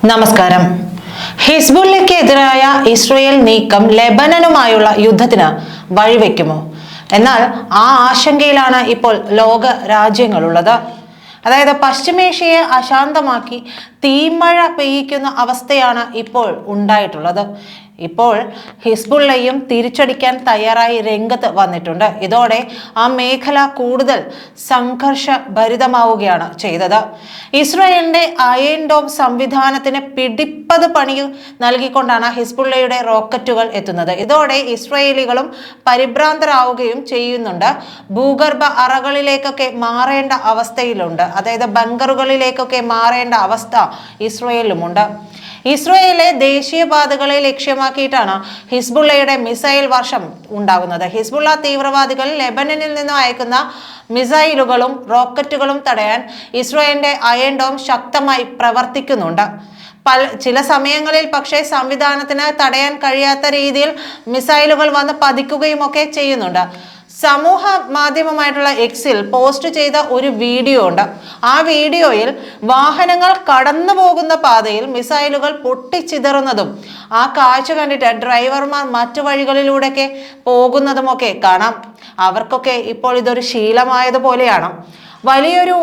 നമസ്കാരം. ഹിസ്ബുള്ളയ്ക്കെതിരായ ഇസ്രയേൽ നീക്കം ലെബനനുമായുള്ള യുദ്ധത്തിന് വഴിവെക്കുമോ? എന്നാൽ ആ ആശങ്കയിലാണ് ഇപ്പോൾ ലോക രാജ്യങ്ങളുള്ളത്. അതായത് പശ്ചിമേഷ്യയെ അശാന്തമാക്കി തീമഴ പെയ്യിക്കുന്ന അവസ്ഥയാണ് ഇപ്പോൾ ഉണ്ടായിട്ടുള്ളത്. ഇപ്പോൾ ഹിസ്ബുള്ളയും തിരിച്ചടിക്കാൻ തയ്യാറായി രംഗത്ത് വന്നിട്ടുണ്ട്. ഇതോടെ ആ മേഖല കൂടുതൽ സംഘർഷ ഭരിതമാവുകയാണ് ചെയ്തത്. ഇസ്രായേലിന്റെ അയൺ ഡോം സംവിധാനത്തിന് പിടിപ്പത് പണി നൽകിക്കൊണ്ടാണ് ഹിസ്ബുള്ളയുടെ റോക്കറ്റുകൾ എത്തുന്നത്. ഇതോടെ ഇസ്രായേലികളും പരിഭ്രാന്തരാവുകയും ചെയ്യുന്നുണ്ട്. ഭൂഗർഭ അറകളിലേക്കൊക്കെ മാറേണ്ട അവസ്ഥയിലുണ്ട്. അതായത് ബങ്കറുകളിലേക്കൊക്കെ മാറേണ്ട അവസ്ഥ ഇസ്രായേലിലുമുണ്ട്. ഇസ്രയേലിലെ ദേശീയപാതകളെ ലക്ഷ്യമാക്കിയിട്ടാണ് ഹിസ്ബുള്ളയുടെ മിസൈൽ വർഷം ഉണ്ടാകുന്നത്. ഹിസ്ബുള്ള തീവ്രവാദികൾ ലെബനനിൽ നിന്നും അയക്കുന്ന മിസൈലുകളും റോക്കറ്റുകളും തടയാൻ ഇസ്രയേലിന്റെ അയൺ ഡോം ശക്തമായി പ്രവർത്തിക്കുന്നുണ്ട്. പല ചില സമയങ്ങളിൽ പക്ഷേ സംവിധാനത്തിന് തടയാൻ കഴിയാത്ത രീതിയിൽ മിസൈലുകൾ വന്ന് പതിക്കുകയും ഒക്കെ ചെയ്യുന്നുണ്ട്. സമൂഹ മാധ്യമമായിട്ടുള്ള എക്സിൽ പോസ്റ്റ് ചെയ്ത ഒരു വീഡിയോ ഉണ്ട്. ആ വീഡിയോയിൽ വാഹനങ്ങൾ കടന്നു പോകുന്ന പാതയിൽ മിസൈലുകൾ പൊട്ടിച്ചിതറുന്നതും ആ കാഴ്ച കണ്ടിട്ട് ഡ്രൈവർമാർ മറ്റു വഴികളിലൂടെയൊക്കെ പോകുന്നതുമൊക്കെ കാണാം. അവർക്കൊക്കെ ഇപ്പോൾ ഇതൊരു ശീലമായതുപോലെയാണ്. വലിയൊരു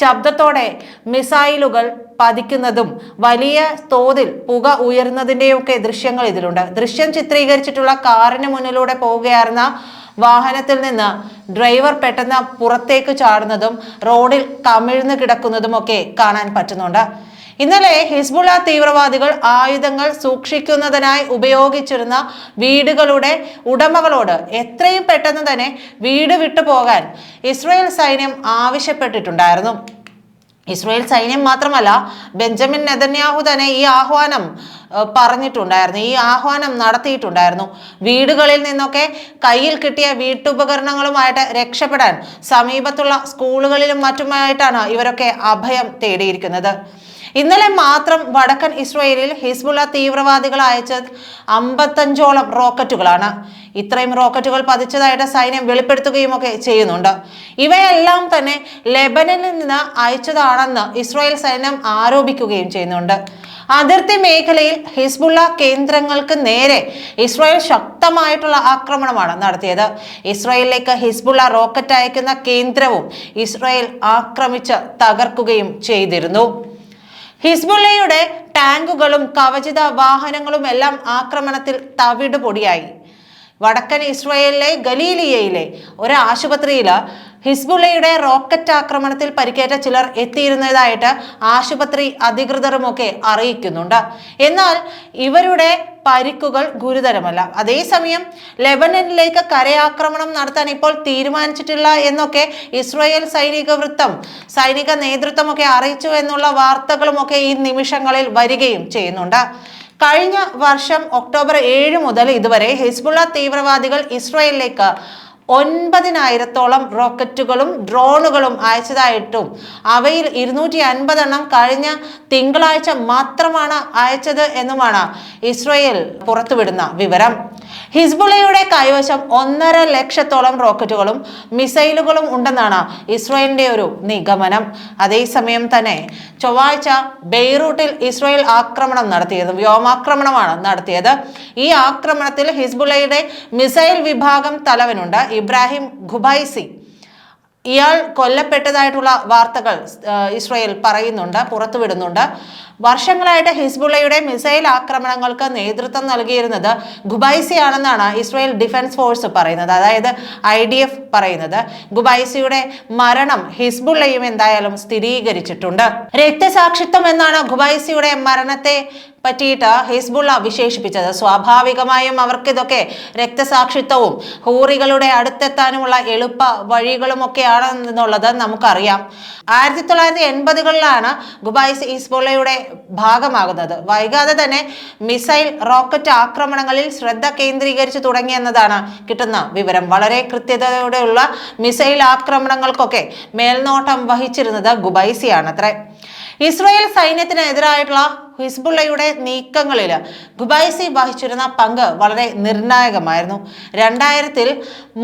ശബ്ദത്തോടെ മിസൈലുകൾ പതിക്കുന്നതും വലിയ തോതിൽ പുക ഉയർന്നതിന്റെയൊക്കെ ദൃശ്യങ്ങൾ ഇതിലുണ്ട്. ദൃശ്യം ചിത്രീകരിച്ചിട്ടുള്ള കാറിന് മുന്നിലൂടെ പോവുകയായിരുന്ന വാഹനത്തിൽ നിന്ന് ഡ്രൈവർ പെട്ടെന്ന് പുറത്തേക്ക് ചാടുന്നതും റോഡിൽ കമിഴ്ന്ന് കിടക്കുന്നതുമൊക്കെ കാണാൻ പറ്റുന്നുണ്ട്. ഇന്നലെ ഹിസ്ബുള തീവ്രവാദികൾ ആയുധങ്ങൾ സൂക്ഷിക്കുന്നതിനായി ഉപയോഗിച്ചിരുന്ന വീടുകളുടെ ഉടമകളോട് എത്രയും പെട്ടെന്ന് തന്നെ വീട് വിട്ടു പോകാൻ ഇസ്രായേൽ സൈന്യം ആവശ്യപ്പെട്ടിട്ടുണ്ടായിരുന്നു. ഇസ്രയേൽ സൈന്യം മാത്രമല്ല ബെഞ്ചമിൻ നെതന്യാഹു തന്നെ ഈ ആഹ്വാനം പറഞ്ഞിട്ടുണ്ടായിരുന്നു. ഈ ആഹ്വാനം നടത്തിയിട്ടുണ്ടായിരുന്നു. വീടുകളിൽ നിന്നൊക്കെ കയ്യിൽ കിട്ടിയ വീട്ടുപകരണങ്ങളുമായിട്ട് രക്ഷപ്പെടാൻ സമീപത്തുള്ള സ്കൂളുകളിലും മറ്റുമായിട്ടാണ് ഇവരൊക്കെ അഭയം തേടിയിരിക്കുന്നത്. ഇന്നലെ മാത്രം വടക്കൻ ഇസ്രയേലിൽ ഹിസ്ബുള്ള തീവ്രവാദികൾ അയച്ച അമ്പത്തഞ്ചോളം റോക്കറ്റുകളാണ്. ഇത്രയും റോക്കറ്റുകൾ പതിച്ചതായിട്ട് സൈന്യം വെളിപ്പെടുത്തുകയും ഒക്കെ ചെയ്യുന്നുണ്ട്. ഇവയെല്ലാം തന്നെ ലെബനനിൽ നിന്ന് അയച്ചതാണെന്ന് ഇസ്രായേൽ സൈന്യം ആരോപിക്കുകയും ചെയ്യുന്നുണ്ട്. അതിർത്തി മേഖലയിൽ ഹിസ്ബുള്ള കേന്ദ്രങ്ങൾക്ക് നേരെ ഇസ്രായേൽ ശക്തമായിട്ടുള്ള ആക്രമണമാണ് നടത്തിയത്. ഇസ്രായേലിലേക്ക് ഹിസ്ബുള്ള റോക്കറ്റ് അയക്കുന്ന കേന്ദ്രവും ഇസ്രായേൽ ആക്രമിച്ച് തകർക്കുകയും ചെയ്തിരുന്നു. ഹിസ്ബുള്ളയുടെ ടാങ്കുകളും കവചിത വാഹനങ്ങളും എല്ലാം ആക്രമണത്തിൽ തവിട് പൊടിയായി വടക്കൻ ഇസ്രായേലിലെ ഗലീലിയയിലെ ഒരു ആശുപത്രിയിൽ ഹിസ്ബുള്ളയുടെ റോക്കറ്റ് ആക്രമണത്തിൽ പരിക്കേറ്റ ചിലർ എത്തിയിരുന്നതായിട്ട് ആശുപത്രി അധികൃതരുമൊക്കെ അറിയിക്കുന്നുണ്ട്. എന്നാൽ ഇവരുടെ പരിക്കുകൾ ഗുരുതരമല്ല. അതേസമയം ലെബനനിലേക്ക് കരയാക്രമണം നടത്താൻ ഇപ്പോൾ തീരുമാനിച്ചിട്ടില്ല എന്നൊക്കെ ഇസ്രായേൽ സൈനിക വൃത്തം സൈനിക നേതൃത്വമൊക്കെ അറിയിച്ചു എന്നുള്ള വാർത്തകളുമൊക്കെ ഈ നിമിഷങ്ങളിൽ വരികയും ചെയ്യുന്നുണ്ട്. കഴിഞ്ഞ വർഷം ഒക്ടോബർ ഏഴ് മുതൽ ഇതുവരെ ഹിസ്ബുള്ള തീവ്രവാദികൾ ഇസ്രായേലിലേക്ക് ഒൻപതിനായിരത്തോളം റോക്കറ്റുകളും ഡ്രോണുകളും അയച്ചതായിട്ടും അവയിൽ ഇരുന്നൂറ്റി അൻപതെണ്ണം കഴിഞ്ഞ തിങ്കളാഴ്ച മാത്രമാണ് അയച്ചത് എന്നുമാണ് ഇസ്രയേൽ പുറത്തുവിടുന്ന വിവരം. ഹിസ്ബുള്ളയുടെ കൈവശം ഒന്നര ലക്ഷത്തോളം റോക്കറ്റുകളും മിസൈലുകളും ഉണ്ടെന്നാണ് ഇസ്രയേലിന്റെ ഒരു നിഗമനം. അതേസമയം തന്നെ ചൊവ്വാഴ്ച ബെയ്റൂട്ടിൽ ഇസ്രയേൽ ആക്രമണം നടത്തിയത് വ്യോമാക്രമണമാണ് നടത്തിയത്. ഈ ആക്രമണത്തിൽ ഹിസ്ബുളയുടെ മിസൈൽ വിഭാഗം തലവനുണ്ട് ഇബ്രാഹിം ഖുബൈസി. ഇയാൾ കൊല്ലപ്പെട്ടതായിട്ടുള്ള വാർത്തകൾ ഇസ്രയേൽ പറയുന്നുണ്ട് പുറത്തുവിടുന്നുണ്ട്. വർഷങ്ങളായിട്ട് ഹിസ്ബുള്ളയുടെ മിസൈൽ ആക്രമണങ്ങൾക്ക് നേതൃത്വം നൽകിയിരുന്നത് ഗുബൈസിയാണെന്നാണ് ഇസ്രായേൽ ഡിഫൻസ് ഫോഴ്സ് പറയുന്നത് അതായത് ഐ ഡി എഫ് പറയുന്നത്. ഗുബൈസിയുടെ മരണം ഹിസ്ബുള്ളയും എന്തായാലും സ്ഥിരീകരിച്ചിട്ടുണ്ട്. രക്തസാക്ഷിത്വം എന്നാണ് ഗുബൈസിയുടെ മരണത്തെ പറ്റിയിട്ട് ഹിസ്ബുള്ള വിശേഷിപ്പിച്ചത്. സ്വാഭാവികമായും അവർക്കിതൊക്കെ രക്തസാക്ഷിത്വവും ഹൂറികളുടെ അടുത്തെത്താനുമുള്ള എളുപ്പ വഴികളും ഒക്കെയാണെന്നുള്ളത് നമുക്കറിയാം. ആയിരത്തി തൊള്ളായിരത്തി എൺപതുകളിലാണ് ഗുബൈസ് ഹിസ്ബുള്ളയുടെ ഭാഗമാകുന്നത്. വൈകാതെ തന്നെ മിസൈൽ റോക്കറ്റ് ആക്രമണങ്ങളിൽ ശ്രദ്ധ കേന്ദ്രീകരിച്ചു തുടങ്ങിയെന്നതാണ് കിട്ടുന്ന വിവരം. വളരെ കൃത്യതയോടെയുള്ള മിസൈൽ ആക്രമണങ്ങൾക്കൊക്കെ മേൽനോട്ടം വഹിച്ചിരുന്നത് ഗുബൈസിയാണത്രേ. ഇസ്രായേൽ സൈന്യത്തിനെതിരായിട്ടുള്ള ഹിസ്ബുള്ളയുടെ നീക്കങ്ങളിൽ ഖുബൈസി വഹിച്ചിരുന്ന പങ്ക് വളരെ നിർണായകമായിരുന്നു. രണ്ടായിരത്തിൽ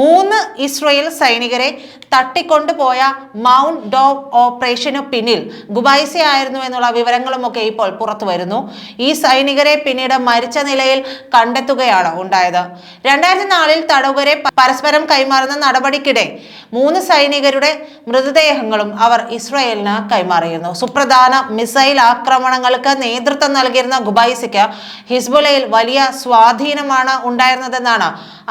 മൂന്ന് ഇസ്രയേൽ സൈനികരെ തട്ടിക്കൊണ്ടുപോയ മൗണ്ട് ഡോ ഓപ്പറേഷനു പിന്നിൽ ഖുബൈസി ആയിരുന്നു എന്നുള്ള വിവരങ്ങളുമൊക്കെ ഇപ്പോൾ പുറത്തു വരുന്നു. ഈ സൈനികരെ പിന്നീട് മരിച്ച നിലയിൽ കണ്ടെത്തുകയാണ് ഉണ്ടായത്. രണ്ടായിരത്തി നാലിൽ തടവുകരെ പരസ്പരം കൈമാറുന്ന നടപടിക്കിടെ മൂന്ന് സൈനികരുടെ മൃതദേഹങ്ങളും അവർ ഇസ്രയേലിന് കൈമാറിയിരുന്നു. സുപ്രധാന മിസൈൽ ആക്രമണങ്ങൾക്ക് നേതൃത്വം നൽകിയിരുന്ന ഗുബൈസിക്ക് ഹിസ്ബുലയിൽ വലിയ സ്വാധീനമാണ് ഉണ്ടായിരുന്നതെന്നാണ്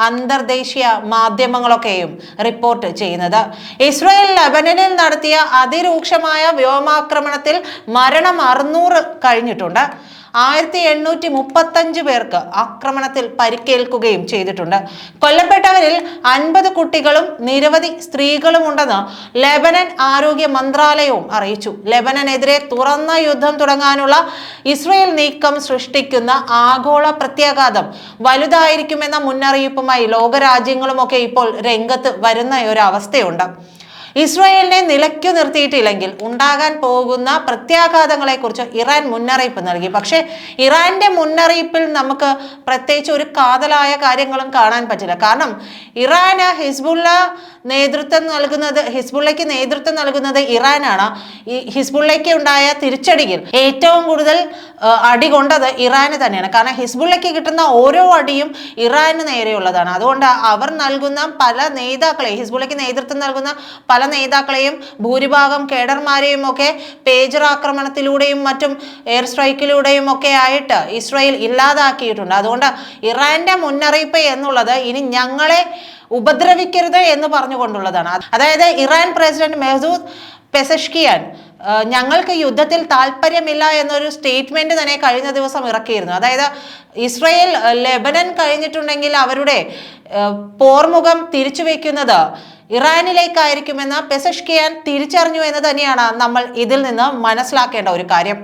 അന്തർദേശീയ മാധ്യമങ്ങളൊക്കെയും റിപ്പോർട്ട് ചെയ്യുന്നത്. ഇസ്രായേൽ ലബനനിൽ നടത്തിയ അതിരൂക്ഷമായ വ്യോമാക്രമണത്തിൽ മരണം അറുന്നൂറ് കഴിഞ്ഞിട്ടുണ്ട്. ആയിരത്തി എണ്ണൂറ്റി മുപ്പത്തഞ്ച് പേർക്ക് ആക്രമണത്തിൽ പരിക്കേൽക്കുകയും ചെയ്തിട്ടുണ്ട്. കൊല്ലപ്പെട്ടവരിൽ അൻപത് കുട്ടികളും നിരവധി സ്ത്രീകളും ഉണ്ടെന്ന് ലെബനൻ ആരോഗ്യ മന്ത്രാലയവും അറിയിച്ചു. ലെബനനെതിരെ തുറന്ന യുദ്ധം തുടങ്ങാനുള്ള ഇസ്രയേൽ നീക്കം സൃഷ്ടിക്കുന്ന ആഗോള പ്രത്യാഘാതം വലുതായിരിക്കുമെന്ന മുന്നറിയിപ്പുമായി ലോകരാജ്യങ്ങളുമൊക്കെ ഇപ്പോൾ രംഗത്ത് വരുന്ന ഒരു അവസ്ഥയുണ്ട്. ഇസ്രായേലിനെ നിലയ്ക്കു നിർത്തിയിട്ടില്ലെങ്കിൽ ഉണ്ടാകാൻ പോകുന്ന പ്രത്യാഘാതങ്ങളെക്കുറിച്ച് ഇറാൻ മുന്നറിയിപ്പ് നൽകി. പക്ഷേ ഇറാന്റെ മുന്നറിയിപ്പിൽ നമുക്ക് പ്രത്യേകിച്ച് ഒരു കാതലായ കാര്യങ്ങളും കാണാൻ പറ്റില്ല. കാരണം ഇറാന് ഹിസ്ബുള്ള നേതൃത്വം നൽകുന്നത് ഹിസ്ബുള്ളയ്ക്ക് നേതൃത്വം നൽകുന്നത് ഇറാനാണ്. ഈ ഹിസ്ബുള്ളയ്ക്ക് ഉണ്ടായ തിരിച്ചടിയിൽ ഏറ്റവും കൂടുതൽ അടി കൊണ്ടത് ഇറാന് തന്നെയാണ്. കാരണം ഹിസ്ബുള്ളയ്ക്ക് കിട്ടുന്ന ഓരോ അടിയും ഇറാന് നേരെയുള്ളതാണ്. അതുകൊണ്ട് അവർ നൽകുന്ന പല നേതാക്കളെയും ഹിസ്ബുള്ളയ്ക്ക് നേതൃത്വം നൽകുന്ന പല നേതാക്കളെയും ഭൂരിഭാഗം കേഡർമാരെയും ഒക്കെ പേജർ ആക്രമണത്തിലൂടെയും മറ്റും എയർ സ്ട്രൈക്കിലൂടെയും ഒക്കെ ആയിട്ട് ഇസ്രായേൽ ഇല്ലാതാക്കിയിട്ടുണ്ട്. അതുകൊണ്ട് ഇറാന്റെ മുന്നറിയിപ്പ് എന്നുള്ളത് ഇനി ഞങ്ങളെ ഉപദ്രവിക്കരുത് എന്ന് പറഞ്ഞുകൊണ്ടുള്ളതാണ്. അതായത് ഇറാൻ പ്രസിഡന്റ് മെഹ്സൂദ് പെസഷ്കിയാൻ ഞങ്ങൾക്ക് യുദ്ധത്തിൽ താല്പര്യമില്ല എന്നൊരു സ്റ്റേറ്റ്മെന്റ് തന്നെ കഴിഞ്ഞ ദിവസം ഇറക്കിയിരുന്നു. അതായത് ഇസ്രയേൽ ലെബനൻ കഴിഞ്ഞിട്ടുണ്ടെങ്കിൽ അവരുടെ പോർമുഖം തിരിച്ചു വെക്കുന്നത് ഇറാനിലേക്കായിരിക്കുമെന്ന് പെസഷ്കിയാൻ തിരിച്ചറിഞ്ഞു എന്ന് തന്നെയാണ് നമ്മൾ ഇതിൽ നിന്ന് മനസ്സിലാക്കേണ്ട ഒരു കാര്യം.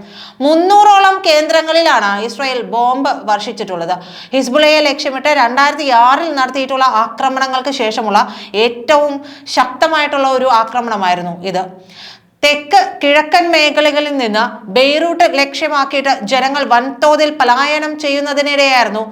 മുന്നൂറോളം കേന്ദ്രങ്ങളിലാണ് ഇസ്രായേൽ ബോംബ് വർഷിച്ചിട്ടുള്ളത്. ഹിസ്ബുളയെ ലക്ഷ്യമിട്ട് രണ്ടായിരത്തി ആറിൽ നടത്തിയിട്ടുള്ള ആക്രമണങ്ങൾക്ക് ശേഷമുള്ള ഏറ്റവും ശക്തമായിട്ടുള്ള ഒരു ആക്രമണമായിരുന്നു ഇത്. തെക്ക് കിഴക്കൻ മേഖലകളിൽ നിന്ന് ബെയ്റൂട്ട് ലക്ഷ്യമാക്കിയിട്ട് ജനങ്ങൾ വൻതോതിൽ പലായനം ചെയ്യുന്നതിനിടെയായിരുന്നു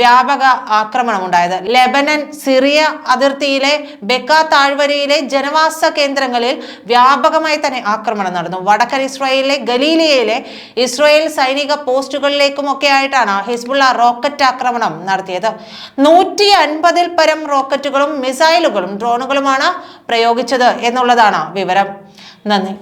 വ്യാപക ആക്രമണം ഉണ്ടായത് ലെബനൻ സിറിയ അതിർത്തിയിലെ ബെക്ക താഴ്വരയിലെ ജനവാസ കേന്ദ്രങ്ങളിൽ വ്യാപകമായി തന്നെ ആക്രമണം നടന്നു. വടക്കൻ ഇസ്രായേലിലെ ഗലീലിയയിലെ ഇസ്രായേൽ സൈനിക പോസ്റ്റുകളിലേക്കുമൊക്കെ ആയിട്ടാണ് ഹിസ്ബുള്ള റോക്കറ്റ് ആക്രമണം നടത്തിയത്. നൂറ്റി അൻപതിൽ പരം റോക്കറ്റുകളും മിസൈലുകളും ഡ്രോണുകളുമാണ് പ്രയോഗിച്ചത് എന്നുള്ളതാണ് വിവരം. നന്ദി.